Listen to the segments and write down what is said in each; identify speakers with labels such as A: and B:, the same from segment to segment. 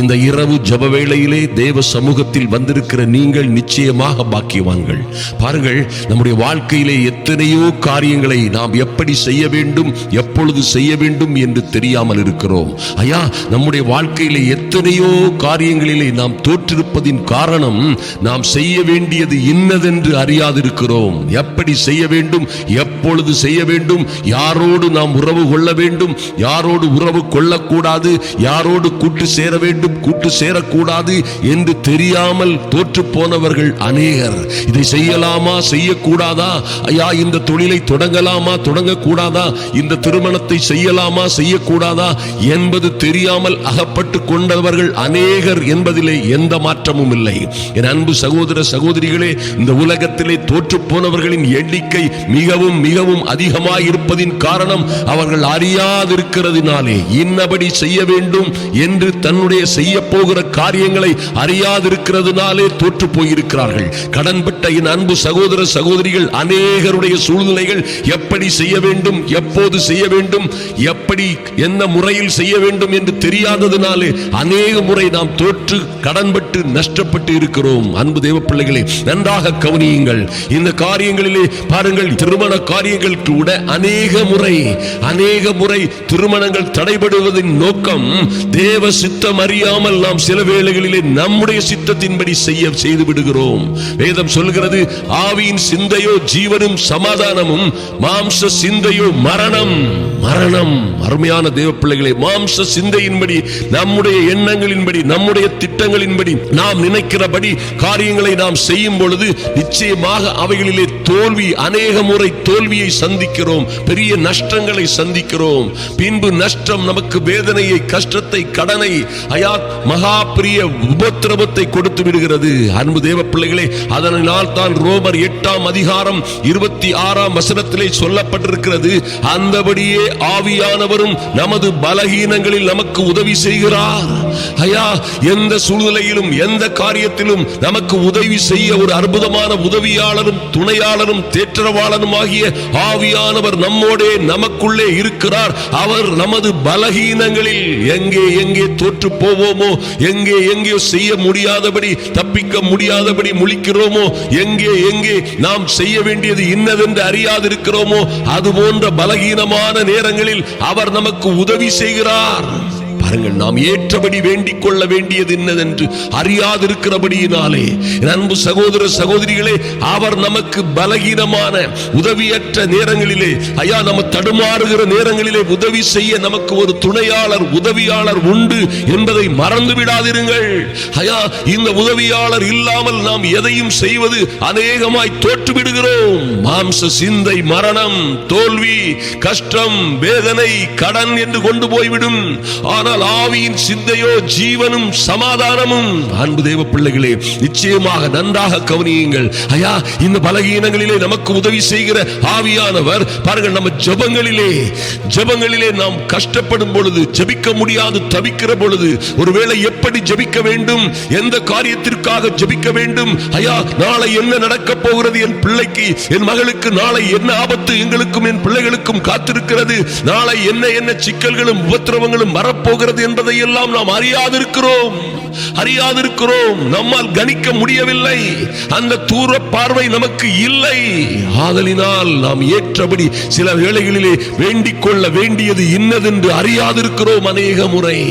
A: இந்த இரவு ஜப வேளையிலே தேவ சமூகத்தில் வந்திருக்கிற நீங்கள் நிச்சயமாக பாக்கியவான்கள். பாருங்கள் நம்முடைய வாழ்க்கையிலே எத்தனையோ காரியங்களை நாம் எப்படி செய்ய வேண்டும் எப்பொழுது செய்ய வேண்டும் என்று தெரியாமல் இருக்கிறோம். ஐயா நம்முடைய வாழ்க்கையிலே எத்தனையோ காரியங்களிலே நாம் தோற்றிருப்பதின் காரணம் நாம் செய்ய வேண்டியது இன்னதென்று அறியாதிருக்கிறோம். எப்படி செய்ய வேண்டும் எப்பொழுது செய்ய வேண்டும் யாரோடு நாம் உறவு கொள்ள வேண்டும் யாரோடு உறவு கொள்ளக்கூடாது யாரோடு கூட்டு சேர வேண்டும் கூட்டு சேரக்கூடாது என்று தெரியாமல் தோற்று போனவர்கள் அநேகர். இதை செய்யலாமா செய்யக்கூடாதா? ஐயா இந்த தொழிலை தொடங்கலாமா தொடங்கக்கூடாதா? இந்த திருமணத்தை செய்யலாமா செய்யக்கூடாதா? என்பது தெரியாமல் அகப்பட்டு கொண்டவர்கள் அநேகர் என்பதிலே எந்த மாற்றமும் இல்லை. என் அன்பு சகோதர சகோதரிகளே இந்த உலகத்திலே தோற்று போனவர்களின் எண்ணிக்கை மிகவும் மிகவும் அதிகமாயிருப்பதின் காரணம் அவர்கள் அறியாதிருக்கிறதுனாலே. இன்னபடி செய்ய வேண்டும் என்று தன்னுடைய செய்ய போகிற காரியங்களை அறியாதிருக்கிறதுனாலே தோற்று போயிருக்கிறார்கள். கடன்பட்ட என் அன்பு சகோதர சகோதரிகள் அநேகருடைய சூழ்நிலைகள் எப்படி செய்ய வேண்டும் எப்போது செய்ய வேண்டும் எப்படி என்ன முறையில் செய்ய வேண்டும் என்று தெரியாததுனாலே அநேக முறை நாம் தோற்று கடன்பட்டு நஷ்டப்பட்டு இருக்கிறோம். அன்பு தேவ பிள்ளைகளே நன்றாக கவனியுங்கள். இந்த காரியங்களிலே பாருங்கள் திருமண காரியங்கள் கூட அநேக முறை அநேக முறை திருமணங்கள் தடைபடுவதின் நோக்கம் தேவ சித்தம் அறிய அறியாமல் நாம் சில வேளைகளிலே நம்முடைய சித்தத்தின்படி செய்ய செய்து விடுகிறோம். வேதம் சொல்கிறது ஆவியின் சிந்தையோ ஜீவனும் சமாதானமும் மாம்ச சிந்தையோ மரணம். மரணம். அருமையான தேவ பிள்ளைகளே மாம்ச சிந்தையின்படி நம்முடைய எண்ணங்களின்படி நம்முடைய திட்டங்களின்படி நாம் நினைக்கிறபடி காரியங்களை நாம் செய்யும் பொழுது நிச்சயமாக அவைகளிலே தோல்வி அநேக முறை தோல்வியை சந்திக்கிறோம் பெரிய நஷ்டங்களை சந்திக்கிறோம். பின்பு நஷ்டம் நமக்கு வேதனையை கஷ்டத்தை கடனை அயாத் மகா பெரிய உபத்திரவத்தை கொடுத்து விடுகிறது. அன்பு தேவ பிள்ளைகளே அதனால் தான் ரோமர் எட்டாம் அதிகாரம் இருபத்தி ஆறாம் வசனத்திலே சொல்லப்பட்டிருக்கிறது அந்தபடியே ஆவியானவரும் நமது பலகீனங்களில் நமக்கு உதவி செய்கிறார். ஐயா எந்த சூழ்நிலையிலும் எந்த காரியத்திலும் நமக்கு உதவி செய்ய ஒரு அற்புதமான உதவியாளரும் துணையாளரும் தேற்றரவாளனும் ஆகிய ஆவியானவர் நம்மோடே நமக்குள்ளே இருக்கிறார். அவர் நமது பலகீனங்களில் எங்கே எங்கே தோற்று போவோமோ எங்கே எங்கே செய்ய முடியாதபடி தப்பிக்க முடியாதபடி முழிக்கிறோமோ எங்கே எங்கே நாம் செய்ய வேண்டியது இன்னதென்று அறியாதிருக்கிறோமோ அது போன்ற பலகீனமான நேரங்களில் அவர் நமக்கு உதவி செய்கிறார். பாருங்கள் நாம் ஏற்றபடி வேண்டிக் கொள்ள வேண்டியது என்னதென்று அறியாதிருக்கிறபடியினாலே. அன்பு சகோதர சகோதரிகளே அவர் நமக்கு பலகீனமான உதவியற்ற நேரங்களிலே ஐயா நம்ம தடுமாறுகிற நேரங்களிலே உதவி செய்ய நமக்கு ஒரு துணையாளர் உதவியாளர் உண்டு என்பதை மறந்து விடாதிருங்கள். ஐயா இந்த உதவியாளர் இல்லாமல் நாம் எதையும் செய்வது அநேகமாய் தோற்றுவிடுகிறோம். மாம்ச சிந்தை மரணம் தோல்வி கஷ்டம் வேதனை கடன் என்று கொண்டு போய்விடும். ஆனால் ஆவியின் சிந்தையோ ஜீவனும் சமாதானமும். அன்பு தேவ பிள்ளைகளே நிச்சயமாக நன்றாக கவனியுங்கள். ஐயா இந்த பலகீனங்களிலே நமக்கு உதவி செய்கிற ஆவியானவர் பாருங்கள் நம்ம ஜபங்களிலே ஜபங்களிலே நாம் கஷ்டப்படும் பொழுது ஜபிக்க முடியாது தவிக்கிற பொழுது ஒருவேளை எப்படி ஜபிக்க வேண்டும் எந்த காரியத்திற்காக ஜபிக்க வேண்டும் ஐயா நாளை என்ன நடக்க போகிறது என் பிள்ளைக்கு என் மகளுக்கு நாளை என்ன ஆபத்து எங்களுக்கும் என் பிள்ளைகளுக்கும் காத்திருக்கிறது நாளை என்ன என்ன சிக்கல்களும் உபத்திரவங்களும் வரப்போகிறது என்பதை எல்லாம் நாம் அறியாதிருக்கிறோம். அறியாதிருக்கிறோம். நம்மால் கணிக்க முடியவில்லை. அந்த தூர பார்வை நமக்கு இல்லை. ஆதலினால் நாம் ஏற்றபடி சில வேளைகளிலே வேண்டிக் கொள்ள வேண்டியது இன்னதென்று அறியாதிருக்கிறோம் அநேக முறை.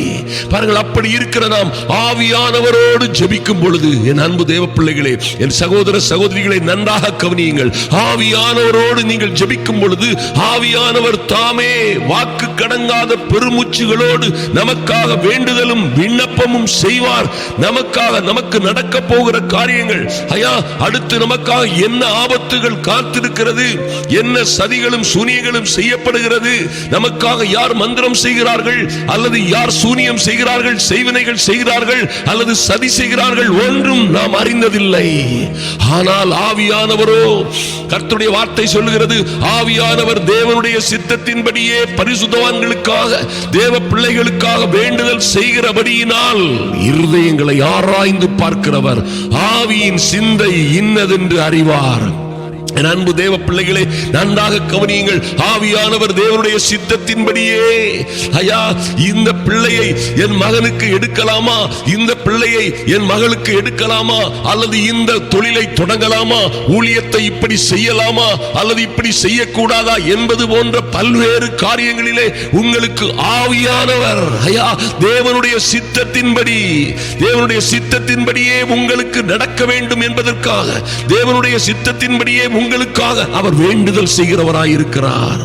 A: பாருங்கள் அப்படி இருக்கிற நாம் ஆவியானவரோடு ஜெபிக்கும் பொழுது என் அன்பு தேவ பிள்ளைகளே என் சகோதர சகோதரிகளை நன்றாக கவனியுங்கள். ஆவியானவரோடு நீங்கள் ஜெபிக்கும் பொழுது ஆவியானவர் தாமே வாக்கு கடங்காத பெருமூச்சுகளோடு நமக்காக வேண்டுதலும் விண்ணப்பமும் செய்வார். நமக்காக நமக்கு நடக்க போகிற காரியங்கள். ஐயா அடுத்து நமக்காக என்ன ஆபத்துகள் காத்திருக்கிறது? என்ன சதிகளும் சூனியங்களும் செய்யப்படுகிறது? நமக்காக யார் மந்திரம் செய்கிறார்கள்? அல்லது யார் சூனியம் செய்கிறார்கள்? செய்வினைகள் செய்கிறார்கள்? அல்லது சதி செய்கிறார்கள்? ஒன்றும் நாம் அறிந்ததில்லை. ஆனால் ஆவியானவரோ கர்த்தருடைய வார்த்தை சொல்லுகிறது ஆவியானவர் தேவனுடைய சித்தத்தின்படியே பரிசுத்தவான்களுக்காக தேவ பிள்ளைகளுக்காக வேண்டுதல் செய்கிறபடியினால் இருதயங்களை ஆராய்ந்து பார்க்கிறவர் ஆவியின் சிந்தை இன்னதென்று அறிவார். என் அன்பு தேவ பிள்ளைகளை நன்றாக கவனியுங்கள். ஆவியானவர் தேவனுடைய சித்தத்தின்படியே. ஐயா இந்த பிள்ளையை என் மகனுக்கு எடுக்கலாமா? இந்த பிள்ளையை என் மகளுக்கு எடுக்கலாமா? அல்லது இந்த தொழிலை தொடங்கலாமா? ஊழியத்தை இப்படி செய்யலாமா? அல்லது இப்படி செய்யக்கூடாதா? என்பது போன்ற பல்வேறு காரியங்களிலே உங்களுக்கு ஆவியானவர். ஐயா தேவனுடைய சித்தத்தின்படி. தேவனுடைய சித்தத்தின்படியே உங்களுக்கு நடக்க வேண்டும் என்பதற்காக தேவனுடைய சித்தத்தின்படியே உங்களுக்காக அவர் வேண்டுதல் செய்கிறவராய் இருக்கிறார்.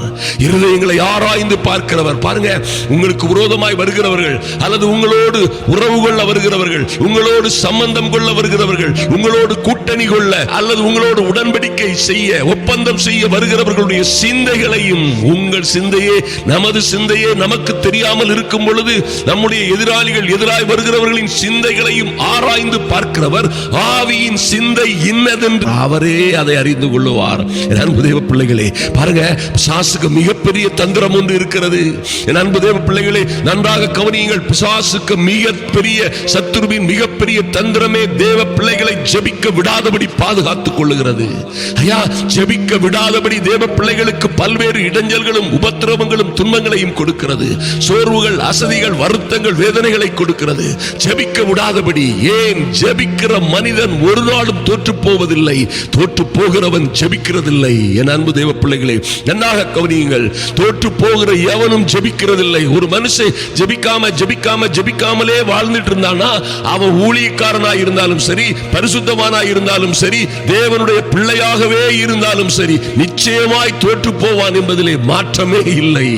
A: இருதயங்களை ஆராய்ந்து பார்க்கிறவர். பாருங்க உங்களுக்கு விரோதமாய் வருகிறவர்கள் அல்லது உங்களோடு உறவு கொள்ள வருகிறவர்கள் உங்களோடு சம்பந்தம் கொள்ள வருகிறவர்கள் உங்களோடு கூட்டணி கொள்ள அல்லது உங்களோடு உடன்படிக்கை செய்ய ஒப்பந்தம் செய்ய வருகிறவர்களுடைய சிந்தைகளையும் உங்கள் சிந்தையே நமது சிந்தையே நமக்கு தெரியாமல் இருக்கும் பொழுது நம்முடைய எதிராளிகள் எதிராய் வருகிறவர்களின் சிந்தைகளையும் ஆராய்ந்து பார்க்கிறவர். ஆவியின் சிந்தை இன்னதென்று அவரே அதை அறிந்து கொள்ளுவார் என் அன்பு தேவ பிள்ளைகளே பாருங்க பிசாசுக்கு மிகப்பெரிய தந்திரம் ஒன்று இருக்கிறது. என் அன்பு தேவ பிள்ளைகளே நன்றாக கவனியுங்கள் பிசாசுக்கு மிகப்பெரிய சத்துருவின் மிகப்பெரிய தந்திரமே தேவ பிள்ளைகளை ஜெபிக்க விடாதபடி பாதுகாத்துக் கொள்ளுகிறது. ஐயா ஜெபிக்க விடாதபடி தேவ பிள்ளைகளுக்கு பல்வேறு இடைஞ்சல்களும் உபத்திரவங்களும் துன்பங்களையும் கொடுக்கிறது. சோர்வுகள் அசதிகள் வருத்தங்கள் வேதனைகளை கொடுக்கிறது. ஜெபிக்க விடாதபடி ஏன் ஜெபிக்கிற மனிதன் ஒரு நாளும் தோற்று போவதில்லை. தோற்று போகிறவன் ஜெபிக்கிறதில்லை. என் அன்பு தேவ பிள்ளைகளே நன்றாக கவனியுங்கள். தோற்று போகிற எவனும் ஜெபிக்கிறதில்லை. ஒரு மனுஷன் ஜெபிக்காம ஜெபிக்காம ஜெபிக்காமலே வாழ்ந்துட்டு இருந்தானா அவன் ஊழியக்காரனா இருந்தாலும் சரி பரிசுத்தமானா இருந்தாலும் சரி தேவனுடைய பிள்ளையாகவே இருந்தாலும் சரி நிச்சயமாய் தோற்று போவான் என்பதிலே மாற்றமே இல்லை.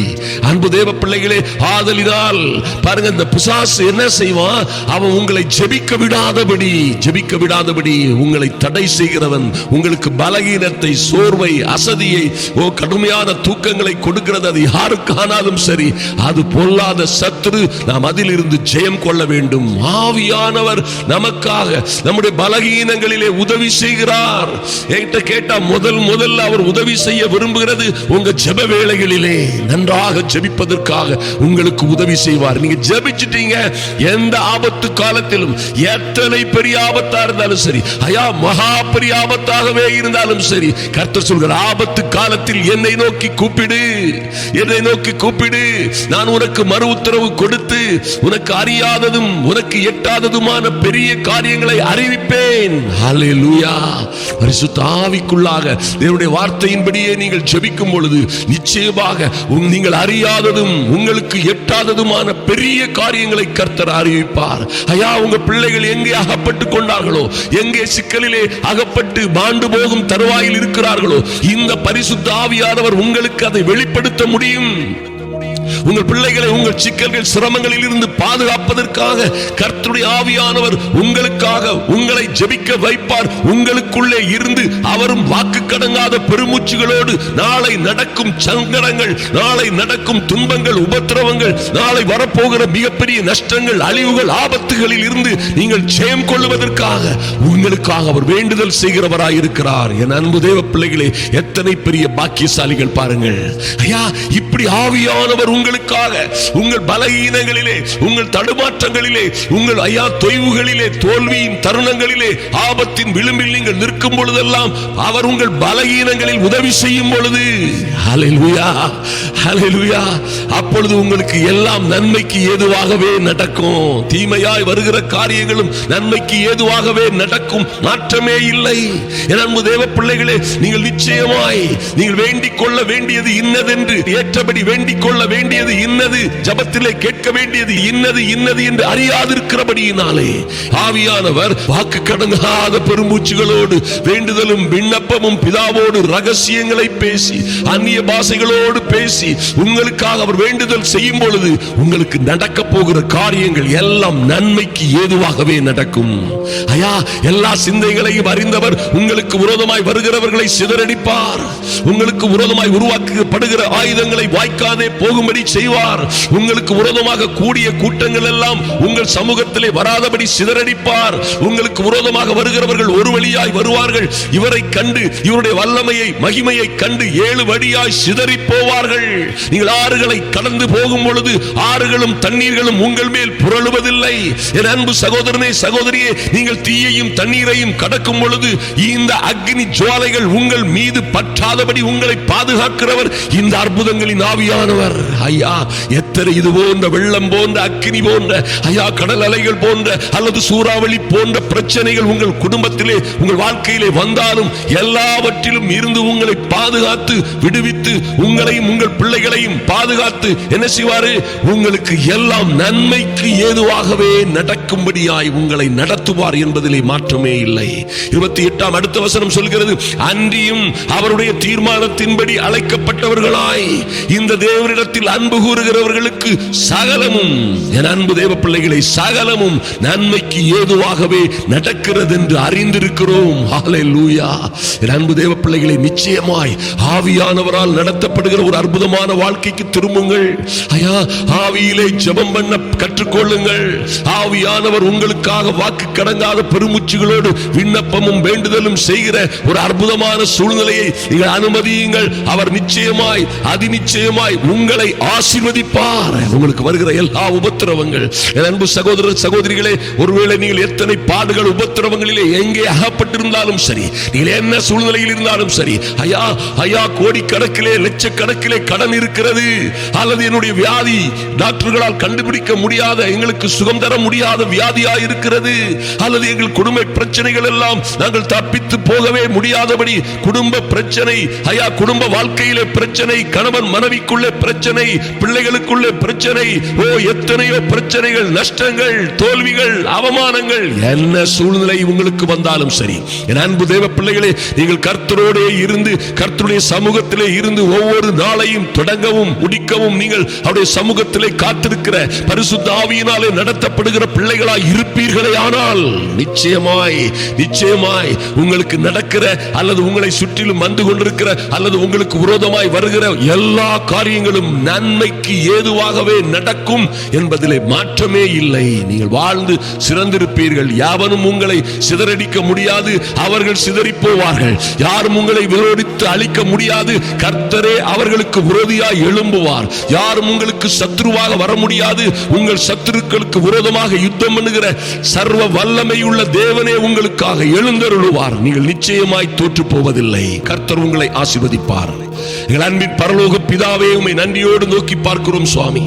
A: அன்பு தேவ பிள்ளைகளே ஆதலினால் பாருங்க இந்த பிசாசு என்ன செய்வான்? அவன் உங்களை ஜெபிக்க விடாதபடி ஜெபிக்க விடாதபடி உங்களை தடை செய்கிறவன் உங்களுக்கு பலகீன பயத்தை சோர்வை அசதியை ஓ கடுமையான தூக்கங்களை கொடுக்கிறது அது யாருக்கானாலும் சரி. அது பொல்லாத சத்ரு நாம் அதிலிருந்து ஜெயம் கொள்ள வேண்டும். ஆவியானவர் நமக்காக நம்முடைய பலகீனங்களிலே உதவி செய்கிறார். என்கிட்ட கேட்டா முதல் முதல்ல அவர் உதவி செய்ய விரும்புகிறது உங்க ஜெப வேளைகளிலே. நன்றாக ஜெபிப்பதற்காக உங்களுக்கு உதவி செய்வார். நீங்க ஜெபிச்சிட்டீங்க எந்த ஆபத்து காலத்திலும் எத்தனை பெரிய ஆபத்தா இருந்தாலும் சரி ஐயா மகா பெரிய ஆபத்தாகவே இருந்தாலும் சரி கர்த்தர் சொல்கிற ஆபத்து காலத்தில் என்னை நோக்கி கூப்பிடு என்னை நோக்கி கூப்பிடு. நான் உனக்கு மறு உத்தரவு கொடுத்து உனக்கு அறியாததும் உனக்கு எட்டாததுமான பெரிய காரியங்களை அறிவிப்பேன். பரிசுத்தாவிக்குள்ளாக பரிசுத்த தேவனுடைய வார்த்தையின்படியே நீங்கள் ஜெபிக்கும் பொழுது நிச்சயமாக நீங்கள் அறியாததும் உங்களுக்கு எட்டாததுமான பெரிய காரியங்களை கர்த்தர் அறிவிப்பார். ஐயா உங்க பிள்ளைகள் எங்கே அகப்பட்டு கொண்டார்களோ எங்கே சிக்கலிலே அகப்பட்டு மாண்டு போகும் தருவாயில் இருக்கிறார்களோ? இந்த பரிசுத்த ஆவியானவர் உங்களுக்கு அதை வெளிப்படுத்த முடியும். உங்கள் பிள்ளைகளை உங்கள் சிக்கல்கள் சிரமங்களில் இருந்து பாதுகாப்பதற்காக கர்த்தருடைய ஆவியானவர் உங்களுக்காக உங்களை ஜெபிக்க வைப்பார். உங்களுக்குள்ளே இருந்து அவரும் வாக்கு கடங்காத பெருமூச்சுகளோடு நாளை நடக்கும் சங்கடங்கள் நாளை நடக்கும் துன்பங்கள் உபத்திரவங்கள் நாளை வரப்போகிற மிகப்பெரிய நஷ்டங்கள் அழிவுகள் ஆபத்துகளில் இருந்து நீங்கள் ஜெயம் கொள்ளுவதற்காக உங்களுக்காக அவர் வேண்டுதல் செய்கிறவராய் இருக்கிறார். என் அன்பு தேவ பிள்ளைகளே எத்தனை பெரிய பாக்கியசாலிகள் பாருங்கள். ஐயா இப்படி ஆவியானவர் உங்களுக்காக உங்கள் பலகீனங்களிலே உங்கள் தடுமாற்றங்களிலே உங்கள் ஐயா தொய்வுகளிலே தோல்வியின் தருணங்களிலே ஆபத்தின் விளிம்பில் நீங்கள் நிற்கும் பொழுதெல்லாம் அவர் உங்கள் பலகீனங்களில் உதவி செய்யும் பொழுது அப்பொழுது உங்களுக்கு எல்லாம் நன்மைக்கு ஏதுவாகவே நடக்கும். தீமையாய் வருகிற காரியங்களும் நன்மைக்கு ஏதுவாகவே நடக்கும். மாற்றமே இல்லை. என் அன்பு தேவ பிள்ளைகளே நீங்கள் நிச்சயமாய் நீங்கள் வேண்டிக் கொள்ள வேண்டியது இன்னதென்று ஏற்றபடி வேண்டிக் கொள்ள வேண்டியது இன்னது ஜபத்திலே கேட்க வேண்டியது இன்னது இன்னது என்று அறியாதிருக்கிறபடியினாலே ஆவியானவர் வாக்கு கடங்காத பெருமூச்சுகளோடு வேண்டுதலும் விண்ணப்பமும் பிதாவோடு ரகசியங்களை பேசி அந்நிய பாசைகளோடு பேசி உங்களுக்காக அவர் வேண்டுதல் செய்யும் பொழுது உங்களுக்கு நடக்க போகிற காரியங்கள் எல்லாம் நன்மைக்கு ஏதுவாகவே நடக்கும். ஐயா எல்லா சிந்தைகளையும் அறிந்தவர் உங்களுக்கு விரோதமாய் வருகிறவர்களை சிதறடிப்பார். உங்களுக்கு விரோதமாய் உருவாக்கப்படுகிற ஆயுதங்களை வாய்க்காதே போகும்படி செய்வார். உங்களுக்கு விரோதமாக கூடிய கூட்டம் கூட்டங்கள் எல்லாம் உங்கள் சமூகத்திலே வராதபடி சிதறடிப்பார். உங்களுக்கு விரோதமாக வருகிறவர்கள் ஒரு வழியாய் வருவார்கள். இவரை கண்டு இவருடைய வல்லமையை மகிமையை கண்டு ஏழு வழியாய் சிதறி போவார்கள் நீங்கள் ஆறுகளை கடந்து போகும் பொழுது ஆறுகளும் தண்ணீர்களும் உங்கள் மேல் புரளுவதில்லை. என் அன்பு சகோதரனே சகோதரியே நீங்கள் தீயையும் தண்ணீரையும் கடக்கும் பொழுது இந்த அக்னி ஜுவாலைகள் உங்கள் மீது பற்றாதபடி உங்களை பாதுகாக்கிறவர் இந்த அற்புதங்களின் ஆவியானவர். ஐயா கத்தர் இது போன்ற வெள்ளம் போன்ற அக்கினி போன்ற ஐயா கடல் அலைகள் போன்ற அல்லது சூறாவளி போன்ற பிரச்சனைகள் உங்கள் குடும்பத்திலே உங்கள் வாழ்க்கையிலே வந்தாலும் எல்லாவற்றிலும் இருந்து உங்களை பாதுகாத்து விடுவித்து உங்களையும் உங்கள் பிள்ளைகளையும் பாதுகாத்து என்ன செய்வாரு? உங்களுக்கு எல்லாம் நன்மைக்கு ஏதுவாகவே நடக்கும்படியாய் உங்களை நடத்துவார் என்பதிலே மாற்றமே இல்லை. இருபத்தி எட்டாம் அடுத்த வசனம் சொல்கிறது அன்றியும் அவருடைய தீர்மானத்தின்படி அழைக்கப்பட்டவர்களாய் இந்த தேவரிடத்தில் அன்பு கூறுகிறவர்கள் அவர்களுக்கு சகலமும். என் அன்பு தேவ பிள்ளைகளை சகலமும் நன்மைக்கு ஏதுவாகவே நடக்கிறது என்று அறிந்திருக்கிறோம் என் அன்பு தேவ பிள்ளைகளை நிச்சயமாய் ஆவியானவரால் நடத்தப்படுகிற ஒரு அற்புதமான வாழ்க்கைக்கு திரும்புங்கள். ஐயா ஆவியிலே ஜெபம் பண்ண கற்றுக்கொள்ளுங்கள். ஆவியானவர் உங்களுக்கு நமக்காக வாக்கு கடங்காத பெருமூச்சுகளோடு விண்ணப்பமும் வேண்டுதலும் செய்கிற ஒரு அற்புதமான சூழ்நிலையை நீங்கள் அனுமதியுங்கள். அவர் நிச்சயமாய் அதிநிச்சயமாய் உங்களை ஆசீர்வதிப்பார். உங்களுக்கு வருகிற எல்லா உபத்திரவங்கள். என் அன்பு சகோதர சகோதரிகளே ஒருவேளை நீங்கள் எத்தனை பாடுகள் உபத்திரவங்களிலே எங்கே அகப்பட்டிருந்தாலும் சரி நீங்கள் என்ன சூழ்நிலையில் இருந்தாலும் சரி ஐயா ஐயா கோடிக்கணக்கிலே லட்சக்கணக்கிலே கடன் இருக்கிறது. அல்லது என்னுடைய வியாதி டாக்டர்களால் கண்டுபிடிக்க முடியாத எங்களுக்கு சுகம் தர முடியாத வியாதியாயிரு இருக்கிறது. அல்லது எங்கள் குடும்ப பிரச்சனைகள் எல்லாம் நாங்கள் தப்பித்து போகவே முடியாதபடி குடும்ப பிரச்சனை ஐயா குடும்ப வாழ்க்கையிலே பிரச்சனை கணவன் மனைவிக்குள்ளே பிரச்சனை பிள்ளைகளுக்குள்ளே பிரச்சனை ஓ எத்தனையோ பிரச்சனைகள் நஷ்டங்கள் தோல்விகள் அவமானங்கள். என்ன சூழ்நிலை உங்களுக்கு வந்தாலும் சரி. என் அன்பு தேவ பிள்ளைகளே நீங்கள் கர்த்தரோடே இருந்து கர்த்தருடைய சமூகத்திலே இருந்து ஒவ்வொரு நாளையும் தொடங்கவும் முடிக்கவும் நீங்கள் அவருடைய சமூகத்திலே காத்திருக்கிற பரிசுத்த ஆவியினாலே நடத்தப்படுகிற பிள்ளைகளாய் இருப்ப ஆனால் நிச்சயமாய் நிச்சயமாய் உங்களுக்கு நடக்கிற அல்லது உங்களை சுற்றிலும் வந்து கொண்டிருக்கிற அல்லது உங்களுக்கு விரோதமாய் வருகிற எல்லா காரியங்களும் நன்மைக்கு ஏதுவாகவே நடக்கும் என்பதிலே மாற்றமே இல்லை. நீங்கள் வாழ்ந்து சிறந்திருப்பீர்கள். யாவனும் உங்களை சிதறடிக்க முடியாது. அவர்கள் சிதறி போவார்கள் யாரும் உங்களை விரோதித்து அழிக்க முடியாது. கர்த்தரே அவர்களுக்கு விரோதியாய் எழும்புவார். யாரும் உங்களுக்கு சத்ருவாக வர முடியாது. உங்கள் சத்துருக்களுக்கு விரோதமாக யுத்தம் பண்ணுகிற சர்வ வல்லமையுள்ள தேவனே உங்களுக்காக எழுந்தருளுவார். நீங்கள் நிச்சயமாய் தோற்று போவதில்லை கர்த்தர் உங்களை ஆசிர்வதிப்பார். எங்கள் அன்பின் பரலோக பிதாவே உண்மை நன்றியோடு நோக்கி பார்க்கிறோம் சுவாமி.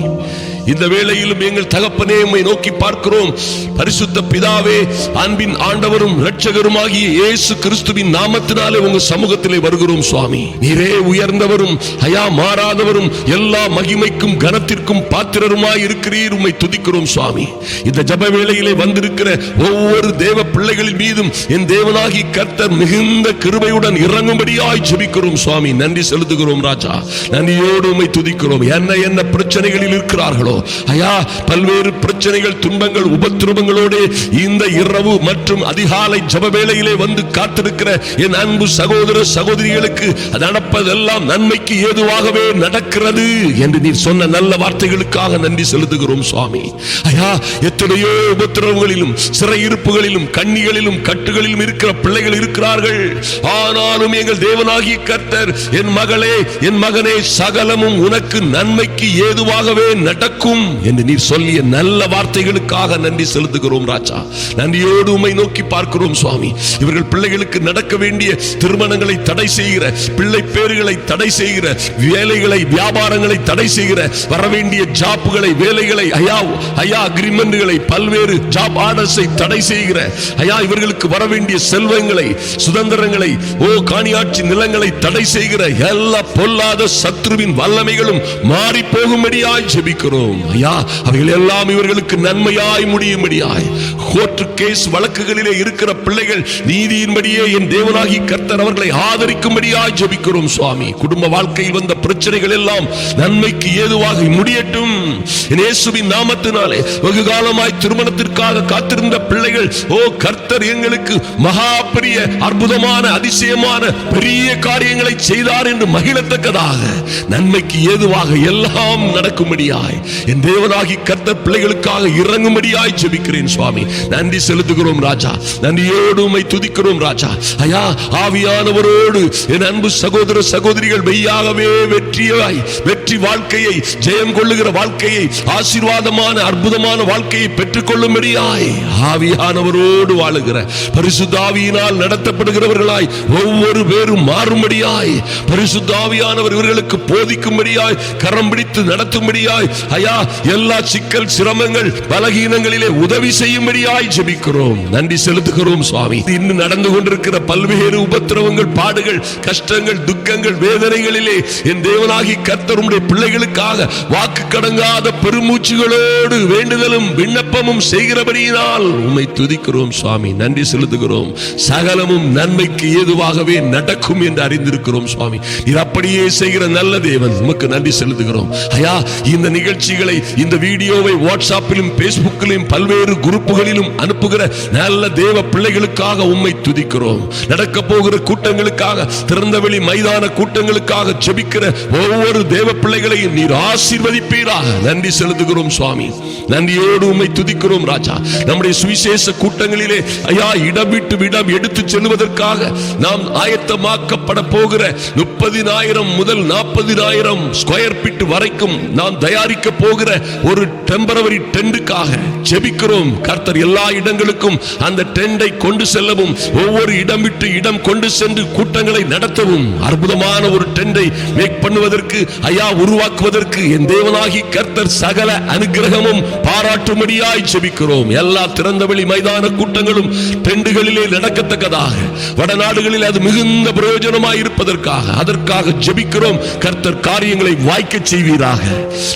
A: இந்த வேளையிலும் எங்கள் தகப்பனே உம்மை நோக்கி பார்க்கிறோம். பரிசுத்த பிதாவே அன்பின் ஆண்டவரும் இரட்சகருமாகிய இயேசு கிறிஸ்துவின் நாமத்தினாலே உங்க சமூகத்திலே வருகிறோம் சுவாமி. நீரே உயர்ந்தவரும் அயா மாறாதவரும் எல்லா மகிமைக்கும் கனத்திற்கும் பாத்திரருமாய் இருக்கிறீர் உம்மை துதிக்கிறோம் சுவாமி. இந்த ஜப வேளையிலே வந்திருக்கிற ஒவ்வொரு தேவ பிள்ளைகளின் மீதும் என் தேவனாகி கர்த்தர் மிகுந்த கிருபையுடன் இறங்கும்படியாய் ஜெபிக்கிறோம் சுவாமி. நன்றி செலுத்துகிறோம் ராஜா. நன்றியோடு உம்மை துதிக்கிறோம். என்ன என்ன பிரச்சனைகளில் இருக்கிறார்களோ ஐயா பல்வேறு பிரச்சனைகள் துன்பங்கள் உபத்திரவங்களோடு இந்த இரவு மற்றும் அதிகாலை ஜப வேளையிலே வந்து காத்திருக்கிற என் அன்பு சகோதர சகோதரிகளுக்கு நடப்பதெல்லாம் நன்மைக்கு ஏதுவாகவே நடக்கிறது என்று நீர் சொன்ன நல்ல வார்த்தைகளுக்காக நன்றி செலுத்துகிறோம் சுவாமி. ஐயா எத்தனையோ உபத்திரவங்களிலும் சிறையிருப்புகளிலும் கண்ணிகளிலும் கட்டுகளிலும் இருக்கிற பிள்ளைகள் இருக்கிறார்கள். ஆனாலும் எங்கள் தேவனாகிய கர்த்தர் என் மகளே என் மகனே சகலமும் உனக்கு நன்மைக்கு ஏதுவாகவே நடக்கும். என்று நீர் சொல்லிய நல்ல வார்த்தைகளுக்காக நன்றி செலுத்துகிறோம் ராஜா. நன்றியோடு உமை நோக்கி பார்க்கிறோம் சுவாமி. இவர்கள் பிள்ளைகளுக்கு நடக்க வேண்டிய திருமணங்களை தடை செய்கிற பிள்ளை பேறுகளை தடை செய்கிற வேலைகளை வியாபாரங்களை தடை செய்கிற வரவேண்டிய ஜாப்புகளை வேலைகளை ஐயா ஐயா அக்ரிமெண்ட்களை பல்வேறு ஜாப் ஆர்டர்ஸை தடை செய்கிற ஐயா இவர்களுக்கு வர வேண்டிய செல்வங்களை சுதந்திரங்களை ஓ காணியாட்சி நிலங்களை தடை செய்கிற எல்லா பொல்லாத சத்ருவின் வல்லமைகளும் மாறி போகும்படியாய் ஜெபிக்கிறோம். ஐயா அவைகள் எல்லாம் இவர்களுக்கு நன்மையாய் முடியும்படியாய். கோர்ட்டு கேஸ் வழக்குகளிலே இருக்கிற பிள்ளைகள் நீதியின்படியே என் தேவனாகி கர்த்தர் அவர்களை ஆதரிக்கும்படியாய் ஜெபிக்கிறோம் சுவாமி. குடும்ப வாழ்க்கையில் வந்த பிரச்சனைகள் எல்லாம் நன்மைக்கு ஏதுவாக முடியட்டும். இயேசுவின் நாமத்தினாலே வெகு காலமாய் திருமணத்திற்காக காத்திருந்த பிள்ளைகள் ஓ கர்த்தர் எங்களுக்கு மகா பெரிய அற்புதமான அதிசயமான பெரிய காரியங்களை செய்தார் என்று மகிழத்தக்கதாக. நன்மைக்கு ஏதுவாக எல்லாம் நடக்கும்படியாய். என் தேவனாகி கர்த்தர் பிள்ளைகளுக்காக இறங்கும்படியாய் ஜெபிக்கிறேன் சுவாமி. நன்றி செலுத்துகிறோம் ராஜா. நன்றியோடு உமை துதிக்கிறோம் ராஜா. ஐயா ஆவியானவரோடு என் அன்பு சகோதர சகோதரிகள் மெய்யாகவே வெற்றியாய் வெற்றி வாழ்க்கையை ஜெயம் கொள்ளுகிற வாழ்க்கையை ஆசீர்வாதமான அற்புதமான வாழ்க்கையை பெற்றுக்கொள்ளும்படியாய் ஆவியானவரோடு வாழுகிற பரிசுத்தாவியினால் நடத்தப்படுகிறவர்களாய் ஒவ்வொரு பேரும் மாறும்படியாய் பரிசுத்தாவியானவர் இவர்களுக்கு போதிக்கும்படியாய் கரம் பிடித்து நடத்தும்படியாய் ஐயா எல்லா சிக்கல் சிரமங்கள் பலகீனங்களிலே உதவி செய்யும்படியாய் ஜெபிக்கிறோம். நன்றி செலுத்துகிறோம் சுவாமி. இன்னும் நடந்து கொண்டிருக்கிற பல்வேறு உபத்திரவங்கள் பாடுகள் கஷ்டங்கள் துக்கங்கள் வேதனைகளிலே என் தேவனாகி கர்த்தருடைய பிள்ளைகளுக்காக வாக்கு கடங்காத பெருமூச்சுகளோடு வேண்டுதலும் விண்ணப்பமும் செய்கிறபடியினால் உண்மை துதிக்கிறோம் சுவாமி. நன்றி செலுத்துகிறோம். சகலமும் நன்மைக்கு ஏதுவாகவே நடக்கும் என்று அறிந்திருக்கிறோம் சுவாமி. இது அப்படியே செய்கிற நல்ல தேவன். உமக்கு நன்றி செலுத்துகிறோம். ஐயா இந்த நிகழ்ச்சிகள் இந்த வீடியோவை வாட்ஸ்அப்பிலும் பேஸ்புக்கிலும் பல்வேறு குரூப்புகளிலும் அனுப்புகிற நல்ல தேவ பிள்ளைகளுக்காக உம்மை துதிக்கிறோம். நடக்க போகிற கூட்டங்களுக்காக திறந்தவெளி மைதான கூட்டங்களுக்காக ஜெபிக்கிற ஒவ்வொரு தேவ பிள்ளைகளையும் நீர் ஆசீர்வதிப்பீராக. நன்றி செலுத்துகிறோம் சுவாமி. நன்றியோடு உண்மை துதிக்கிறோம் ராஜா. நம்முடைய சுவிசேஷ கூட்டங்களிலே ஐயா இடம் விட்டு இடம் எடுத்து செல்வதற்காக நாம் ஆயத்தமாக்கப்பட போகிற முப்பதினாயிரம் முதல் நாற்பதினாயிரம் ஸ்கொயர் பிட் வரைக்கும் நாம் தயாரிக்க போகிற ஒரு டெம்பரவரி டெண்டுக்காக செபிக்கிறோம் கர்த்தர் எல்லா இடங்களுக்கும் அந்த டெண்டை கொண்டு செல்லவும் ஒவ்வொரு இடம் விட்டு இடம் கொண்டு சென்று கூட்டங்களை நடத்தவும். அற்புதமான ஒரு டெண்டை மேக் பண்ணுவதற்கு ஐயா உருவாக்குவதற்கு என் தேவனாகி கர்த்தர் சகல அனுகிரகமும் பாராட்டும்படியாய் செபிக்கிறோம் எல்லா திறந்தவெளி மைதான கூட்டங்களும் டெண்டுகளிலே நடக்கத்தக்கதாக. வடநாடுகளில் அது மிகுந்த பிரயோஜனமாய் இருப்பதற்காக. அதற்காக ஜெபிக்கிறோம். கர்த்தர் காரியங்களை வாய்க்க செய்வீராக.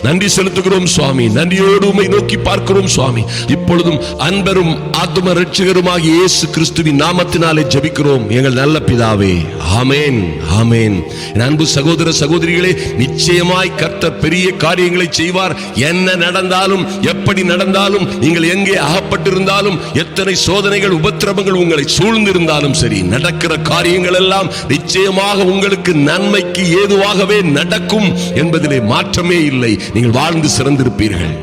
A: நன்றி செலுத்துகிறோம் சுவாமி. நன்றியோடு உமை நோக்கி பார்க்கிறோம் சுவாமி. இப்பொழுதும் அன்பரும் ஆத்ம ரட்சகருமாக இயேசு கிறிஸ்துவின் நாமத்தினாலே ஜபிக்கிறோம். எங்கள் நல்ல பிதாவே. ஆமேன். ஆமேன். அன்பு சகோதர சகோதரிகளே நிச்சயமாய் கர்த்தர் பெரிய காரியங்களை செய்வார். என்ன நடந்தாலும் எப்படி நடந்தாலும் நீங்கள் எங்கே அகப்பட்டிருந்தாலும் எத்தனை சோதனைகள் உபத்திரவங்கள் உங்களை சூழ்ந்திருந்தாலும் சரி நடக்கிற காரியங்கள் எல்லாம் நிச்சயமாக உங்களுக்கு நன்மைக்கு ஏதுவாகவே நடக்கும் என்பதிலே மாற்றமே இல்லை. நீங்கள் வாழ்ந்து சிறந்திருப்பீர்கள்.